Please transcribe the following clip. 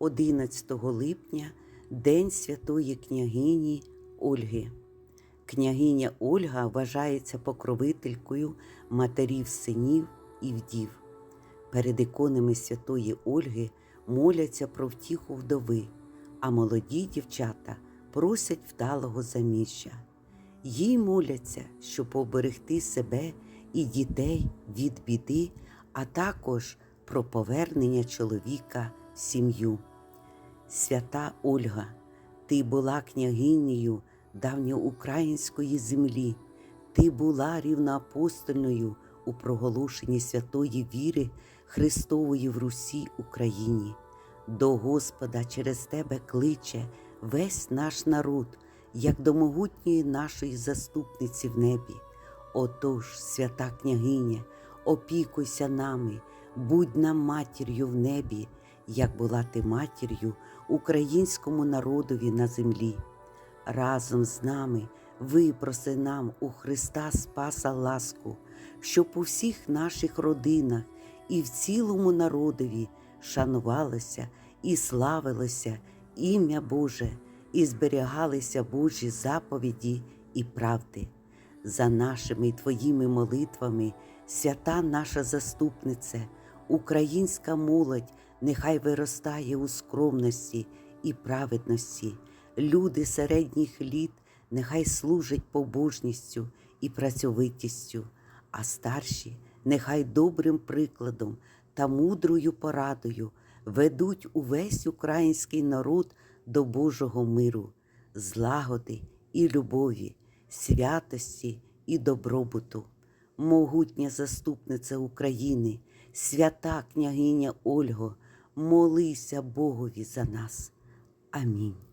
11 липня День Святої княгині Ольги. Княгиня Ольга вважається покровителькою матерів синів і вдів. Перед іконами святої Ольги моляться про втіху вдови, а молоді дівчата просять вдалого заміжжя. Їй моляться, щоб поберегти себе і дітей від біди, а також про повернення чоловіка в сім'ю. Свята Ольга, ти була княгинею давньоукраїнської землі, ти була рівноапостольною у проголошенні святої віри Христової в Русі Україні. До Господа через тебе кличе весь наш народ, як до могутньої нашої заступниці в небі. Отож, свята княгиня, опікуйся нами, будь нам матір'ю в небі, як була ти матір'ю українському народові на землі. Разом з нами випроси нам у Христа Спаса ласку, щоб у всіх наших родинах і в цілому народові шанувалося і славилося ім'я Боже, і зберігалися Божі заповіді і правди. За нашими й твоїми молитвами, свята наша заступнице, українська молодь нехай виростає у скромності і праведності, люди середніх літ нехай служать побожністю і працьовитістю, а старші нехай добрим прикладом та мудрою порадою ведуть увесь український народ до Божого миру, злагоди і любові, святості і добробуту. Могутня заступниця України, свята княгиня Ольго, молися Богові за нас. Амінь.